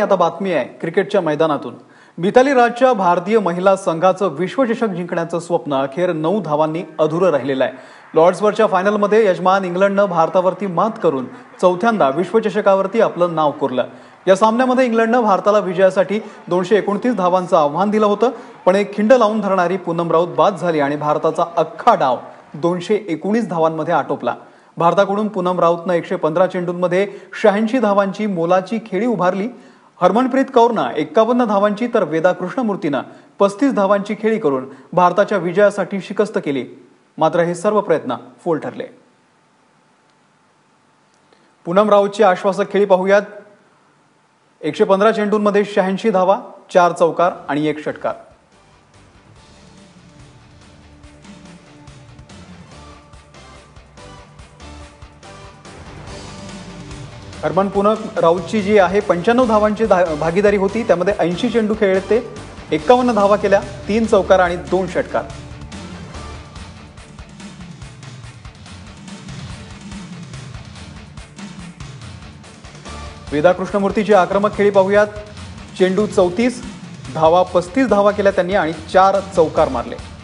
आता बातमी आहे क्रिकेटच्या मैदानातून. मिताली राजच्या भारतीय महिला संघाचं विश्वचषक जिंकण्याचं स्वप्न अखेर नऊ धावांनी अधुरं राहिलेलं आहे. लॉर्ड्सवरच्या फायनलमध्ये यजमान इंग्लंडनं भारतावरती मात करून चौथ्यांदा विश्वचषकावरती आपलं नाव कोरलं. या सामन्यामध्ये इंग्लंडनं भारताला विजयासाठी दोनशे एकोणतीस धावांचं आव्हान दिलं होतं पण एक खिंड लावून धरणारी पूनम राऊत बाद झाली आणि भारताचा अख्खा डाव दोनशे एकोणीस धावांमध्ये आटोपला. भारताकडून पूनम राऊतनं एकशे पंधरा चेंडूंमध्ये शहाऐंशी धावांची मोलाची खेळी उभारली हरमनप्रीत कौरनं एक्कावन्न धावांची तर वेदा कृष्णमूर्तीनं पस्तीस धावांची खेळी करून भारताच्या विजयासाठी शिकस्त केली. मात्र हे सर्व प्रयत्न फोल ठरले. पूनम राऊतची आश्वासक खेळी पाहूयात. एकशे पंधरा चेंडूंमध्ये शहाऐंशी धावा चार चौकार आणि एक षटकार. हरमन पुनक राऊतची जी आहे पंच्याण्णव धावांची धा- भागीदारी होती. त्यामध्ये ऐंशी चेंडू खेळले ते. एक्कावन्न धावा केल्या तीन चौकार आणि दोन षटकार. वेदा कृष्णमूर्तीची आक्रमक खेळी पाहूयात. चेंडू चौतीस धावा पस्तीस धावा केल्या त्यांनी आणि चार चौकार मारले.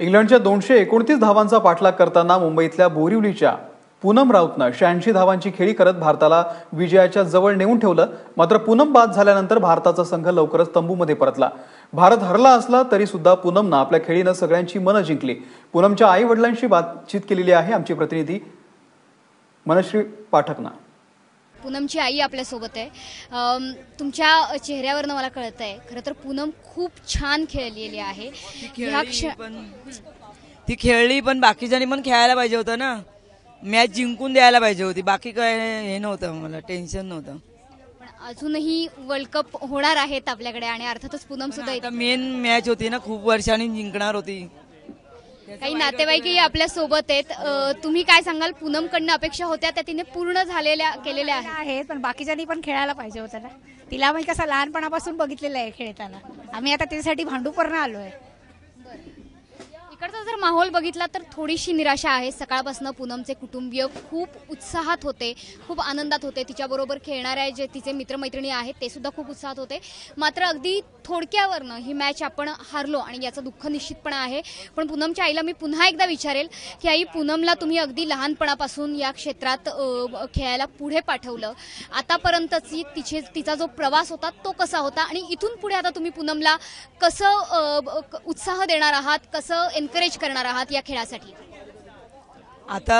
इंग्लंडच्या दोनशे एकोणतीस धावांचा पाठलाग करताना मुंबईतल्या बोरिवलीच्या पूनम राऊतनं शहाऐंशी धावांची खेळी करत भारताला विजयाच्या जवळ नेऊन ठेवलं. मात्र पूनम बाद झाल्यानंतर भारताचा संघ लवकरच तंबूमध्ये परतला. भारत हरला असला तरी सुद्धा पूनमनं आपल्या खेळीनं सगळ्यांची मनं जिंकली. पूनमच्या आई वडिलांशी बातचीत केलेली आहे आमची प्रतिनिधी मनश्री पाठकना. पूनमची आई आपल्यासोबत आहे. तुमच्या चेहऱ्यावरनं मला कळत आहे खरं तर पूनम खूप छान खेळलेली आहे. ह्या क्ष ती खेळली पण बाकीच्यांनी पण खेळायला पाहिजे होतं ना. मॅच जिंकून द्यायला पाहिजे होती. बाकी काय हे नव्हतं मला टेन्शन नव्हतं. पण अजूनही वर्ल्ड कप होणार आहेत आपल्याकडे आणि अर्थातच पूनम सुद्धा मेन मॅच होती ना खूप वर्षांनी जिंकणार होती. काही नातेवाईकही आपल्यासोबत आहेत. तुम्ही काय सांगाल? पूनमकडनं अपेक्षा होत्या त्या तिने पूर्ण झालेल्या केलेल्या आहेत. पण बाकीच्यांनी पण खेळायला पाहिजे होतं ना. तिला आम्ही कसं लहानपणापासून बघितलेलं आहे खेळताना. आम्ही आता तिच्यासाठी भांडूपर्ण आलो आहे इकडचा जर माहोल बघितला तर थोडीशी निराशा आहे. सकाळपासून पूनमचे कुटुंबीय खूप उत्साहात होते खूप आनंदात होते. तिच्याबरोबर खेळणाऱ्या जे तिचे मित्रमैत्रिणी आहेत ते सुद्धा खूप उत्साहात होते. मात्र अगदी थोडक्यावरनं ही मॅच आपण हारलो आणि याचं दुःख निश्चितपणे आहे. पण पूनमच्या आईला मी पुन्हा एकदा विचारेल की आई पूनमला तुम्ही अगदी लहानपणापासून या क्षेत्रात खेळायला पुढे पाठवलं. आतापर्यंतची तिचे तिचा जो प्रवास होता तो कसा होता? आणि इथून पुढे आता तुम्ही पूनमला कसं क- उत्साह देणार आहात? कसं एन एनकरेज करणार आहात या खेळासाठी? आता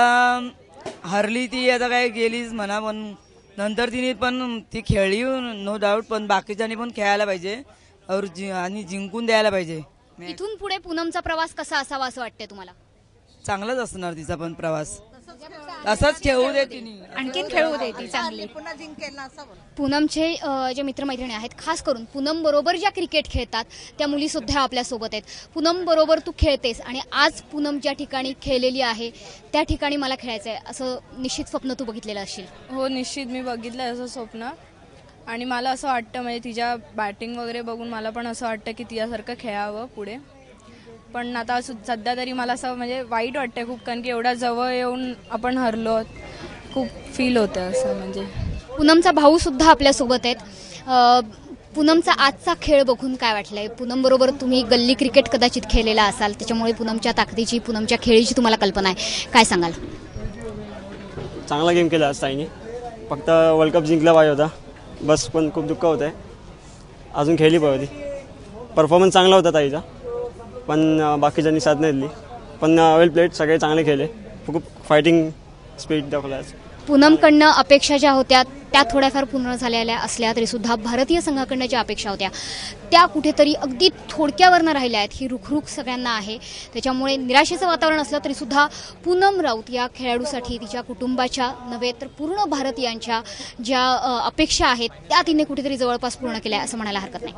हरली ती आता काय गेलीच म्हणा पण नंतर तिने पण ती खेळली नो डाऊट पण बाकीच्यांनी पण खेळायला पाहिजे. और जि- आणि जिंकून द्यायला पाहिजे. इथून पुढे पूनमचा प्रवास कसा असावा असं वाटतंय तुम्हाला? चांगलाच असणार तिचा पण प्रवास. असाच खेळू दे तिने. आणखीन खेळू दे ती चांगली. पूनमचे अ, जे मित्रमैत्रिणी आहेत खास करून पूनम बरोबर ज्या क्रिकेट खेळतात त्या मुली सुद्धा आपल्यासोबत आहेत. पूनम बरोबर तू खेळतेस आणि आज पूनम ज्या ठिकाणी खेळलेली आहे त्या ठिकाणी मला खेळायचं आहे असं निश्चित स्वप्न तू बघितलेलं असशील हो निश्चित मी बघितलं असं स्वप्न. आणि मला असं वाटतं म्हणजे तिच्या बॅटिंग वगैरे बघून मला पण असं वाटतं की तिच्यासारखं खेळावं पुढे. पण आता सु- सध्या तरी मला असं म्हणजे वाईट वाटतं खूप कारण की एवढ्या जवळ येऊन आपण हरलो खूप फील होतं असं म्हणजे. पूनमचा भाऊ सुद्धा आपल्यासोबत आहेत. अ, पूनमचा आजचा खेळ बघून काय वाटलंय? पूनम बरोबर तुम्ही गल्ली क्रिकेट कदाचित खेळलेला असाल त्याच्यामुळे पूनमच्या ताकदीची पूनमच्या खेळीची तुम्हाला कल्पना आहे. काय सांगाल? चांगला गेम केला आज ताईने. फक्त वर्ल्ड कप जिंकला पाहिजे होता. बस पण खूप दुःख होतं आहे अजून खेळली पाहिजे परफॉर्मन्स चांगला होता ताईचा. पण बाकीच्यांनी साथ नाही दिली. पण वेल प्लेट सगळे चांगले खेळले. खूप फायटिंग स्पीड दाखवला पूनमकडनं अपेक्षा ज्या होत्या त्या थोड्याफार पूर्ण झालेल्या असल्या तरी सुद्धा भारतीय संघाकडनं ज्या अपेक्षा होत्या त्या कुठेतरी अगदी थोडक्यावरनं राहिल्या आहेत. ही रुखरुख सगळ्यांना आहे. त्याच्यामुळे निराशेचं वातावरण असलं तरी सुद्धा पूनम राऊत या खेळाडूसाठी तिच्या कुटुंबाच्या नव्हे तर पूर्ण भारतीयांच्या ज्या अपेक्षा आहेत त्या तिने कुठेतरी जवळपास पूर्ण केल्या असं म्हणायला हरकत नाही.